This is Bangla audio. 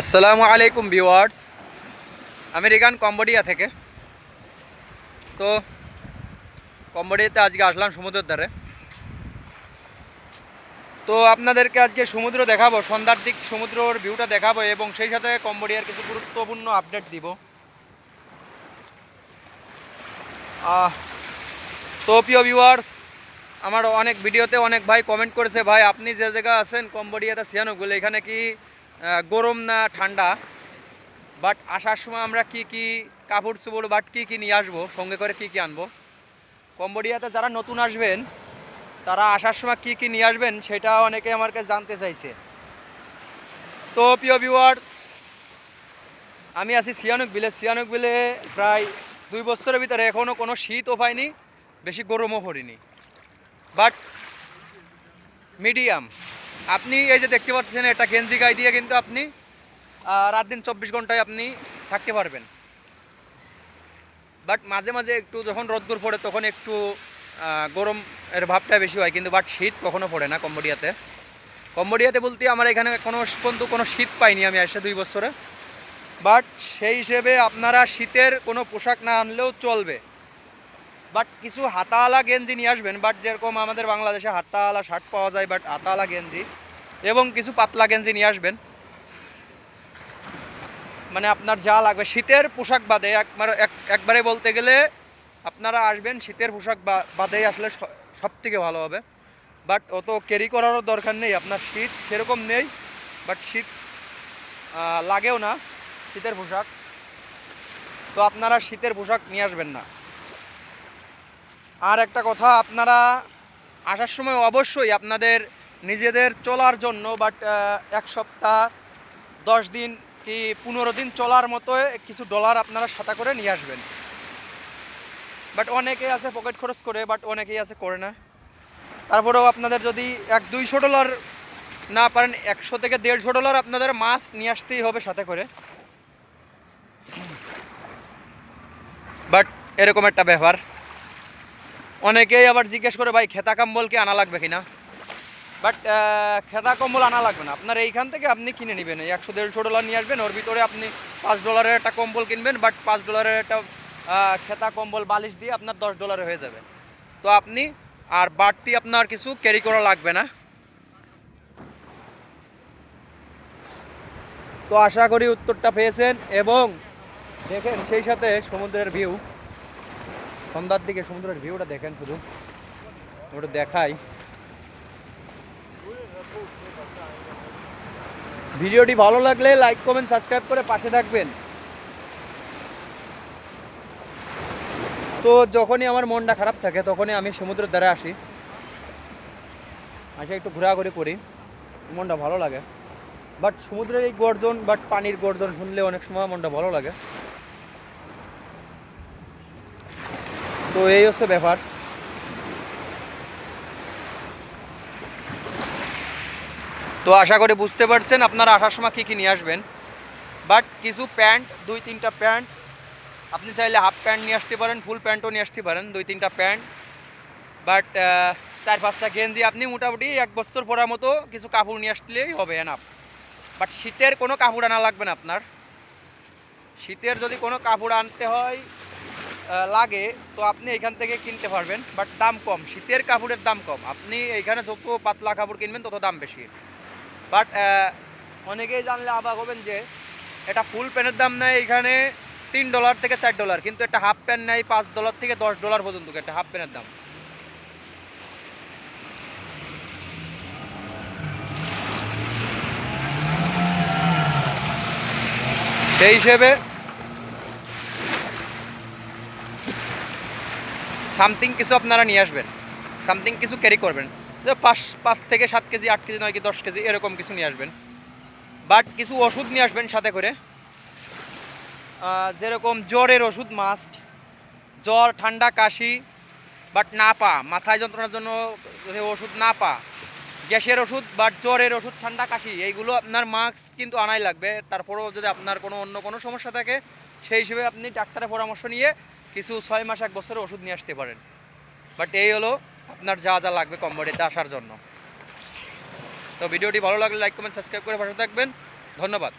আসসালামু আলাইকুম ভিওয়ার্স আমেরিকান কম্বোডিয়া থেকে। তো কম্বোডিয়াতে আজকে আসলাম সমুদ্রের ধারে। তো আপনাদেরকে আজকে সমুদ্র দেখাবো, সন্ধ্যার দিক সমুদ্রর ভিউটা দেখাবো এবং সেই সাথে কম্বোডিয়ার কিছু গুরুত্বপূর্ণ আপডেট দিব। তো প্রিয় ভিউয়ার্স আমার অনেক ভিডিওতে অনেক ভাই কমেন্ট করেছে, ভাই, আপনি যে জায়গা আছেন কম্বোডিয়াতে, সিয়ানুগুলো, এখানে কি গরম না ঠান্ডা বাট আসার সময় আমরা কি কি কাপড় চোপড় বাট কি কি নিয়ে আসব, সঙ্গে করে কি কি আনব? কম্বোডিয়াতে যারা নতুন আসবেন, তারা আসার সময় কি কি নিয়ে আসবেন সেটা অনেকে আমার কাছে জানতে চাইছে। তো প্রিয় ভিউয়ার আমি আছি সিয়ানুক বিলে সিয়ানুক বিলে প্রায় দুই বছরের ভিতরে এখনও কোনো শীতও পাইনি বেশি গরমও পড়িনি। বাট মিডিয়াম আপনি এই যে দেখতে পাচ্ছেন, এটা গেঞ্জি গায়ে দিয়ে কিন্তু আপনি রাত দিন চব্বিশ ঘন্টায় আপনি থাকতে পারবেন। বাট মাঝে মাঝে একটু যখন রোদ্দুর পড়ে, তখন একটু গরম এর ভাবটা বেশি হয় কিন্তু বাট শীত কখনো পড়ে না কম্বোডিয়াতে। কম্বোডিয়াতে বলতে আমার এখানে কোনো পর্যন্ত কোনো শীত পাইনি আমি এসে দুই বছরে। বাট সেই হিসেবে আপনারা শীতের কোনো পোশাক না আনলেও চলবে। বাট কিছু হাতাওয়ালা গেঞ্জি নিয়ে আসবেন বাট যেরকম আমাদের বাংলাদেশে হাতাওয়ালা শার্ট পাওয়া যায় বাট হাতাওয়ালা গেঞ্জি। এবং কিছু পাতলা গেঞ্জি নিয়ে আসবেন। মানে আপনার যা লাগবে, শীতের পোশাক বাদে একবার এক- একবারে বলতে গেলে আপনারা আসবেন, শীতের পোশাক বাদে আসলে সব থেকে ভালো হবে। বাট অত ক্যারি করারও দরকার নেই, আপনার শীত সেরকম নেই, বাট শীত লাগেও না শীতের পোশাক। তো আপনারা শীতের পোশাক নিয়ে আসবেন না। আর একটা কথা, আপনারা আসার সময় অবশ্যই আপনাদের নিজেদের চলার জন্য বাট এক সপ্তাহ, দশ দিন কি পনেরো দিন চলার মতো কিছু ডলার আপনারা সাথে করে নিয়ে আসবেন। বাট অনেকেই আছে পকেট খরচ করে বাট অনেকেই আছে করে না। তারপরেও আপনাদের যদি এক দুইশো ডলার না পারেন, একশো থেকে দেড়শো ডলার আপনাদের মাছ নিয়ে আসতেই হবে সাথে করে। বাট এরকম একটা ব্যাপার। অনেকেই আবার জিজ্ঞেস করে, ভাই খেতা কম্বল কি আনা লাগবে কিনা? বাট খেতা কম্বল আনা লাগবে না। আপনার এইখান থেকে আপনি কিনে নেবেন। এই একশো দেড়শো ডলার নিয়ে আসবেন, ওর ভিতরে আপনি পাঁচ ডলারের একটা কম্বল কিনবেন, বাট পাঁচ ডলারের একটা খেতা কম্বল বালিশ দিয়ে আপনার দশ ডলারে হয়ে যাবে। তো আপনি, আর বাড়তি আপনার কিছু ক্যারি করা লাগবে না। তো আশা করি উত্তরটা পেয়েছেন, এবং দেখেন সেই সাথে সমুদ্রের ভিউ সন্ধ্যার দিকে সমুদ্রের ভিউটা দেখেন শুধু। ওটা দেখাই। ভিডিওটি ভালো লাগলে লাইক, কমেন্ট, সাবস্ক্রাইব করে পাশে থাকবেন। তো যখনই আমার মনটা খারাপ থাকে, তখনই আমি সমুদ্রের ধারে আসি। আসে একটু ঘোরাঘুরি করি, মনটা ভালো লাগে। বাট সমুদ্রের এই গর্জন বাট পানির গর্জন শুনলে অনেক সময় মনটা ভালো লাগে। তো এই হচ্ছে ব্যাপার। তো আশা করি বুঝতে পারছেন আপনারা আসার সময় কী কী নিয়ে আসবেন। বাট কিছু প্যান্ট, দুই তিনটা প্যান্ট, আপনি চাইলে হাফ প্যান্ট নিয়ে আসতে পারেন, ফুল প্যান্টও নিয়ে আসতে পারেন, দুই তিনটা প্যান্ট। বাট চার পাঁচটা গেঞ্জি আপনি মোটামুটি এক বছর পরার মতো কিছু কাপড় নিয়ে আসলেই হবে এনাফ বাট শীতের কোনো কাপড় আনা লাগবে না আপনার। শীতের যদি কোনো কাপড় আনতে হয় লাগে, তো আপনি এখান থেকে কিনতে পারবেন। বাট দাম কম, শীতের কাপড়ের দাম কম। আপনি এইখানে যত পাতলা কাপড় কিনবেন, তত দাম বেশি। বাট অনেকেই জানলে অবাক হবেন যে এটা ফুল প্যান্টের দাম নেয় এখানে তিন ডলার থেকে চার ডলার কিন্তু একটা হাফ প্যান্ট নেয় পাঁচ ডলার থেকে দশ ডলার পর্যন্ত একটা হাফ প্যান্টের দাম। সেই হিসেবে সামথিং কিছু আপনারা নিয়ে আসবেন সামথিং কিছু ক্যারি করবেন। যে পাঁচ পাঁচ থেকে সাত কেজি, আট কেজি, নয় কি দশ কেজি এরকম কিছু নিয়ে আসবেন। বাট কিছু ওষুধ নিয়ে আসবেন সাথে করে। যেরকম জ্বরের ওষুধ মাস্ট জ্বর, ঠান্ডা, কাশি বাট না পা, মাথায় যন্ত্রণার জন্য ওষুধ না পা, গ্যাসের ওষুধ বাট জ্বরের ওষুধ, ঠান্ডা, কাশি, এইগুলো আপনার মাস্ক কিন্তু আনাই লাগবে। তারপরেও যদি আপনার কোনো অন্য কোনো সমস্যা থাকে, সেই হিসেবে আপনি ডাক্তারের পরামর্শ নিয়ে কিছু ছয় মাস, এক বছরের ওষুধ নিয়ে আসতে পারেন। বাট এই হলো আপনার যা যা লাগবে কম্বোডিয়াতে আসার জন্য। তো ভিডিওটি ভালো লাগলে লাইক কমেন্ট সাবস্ক্রাইব করে ভালো থাকবেন। ধন্যবাদ।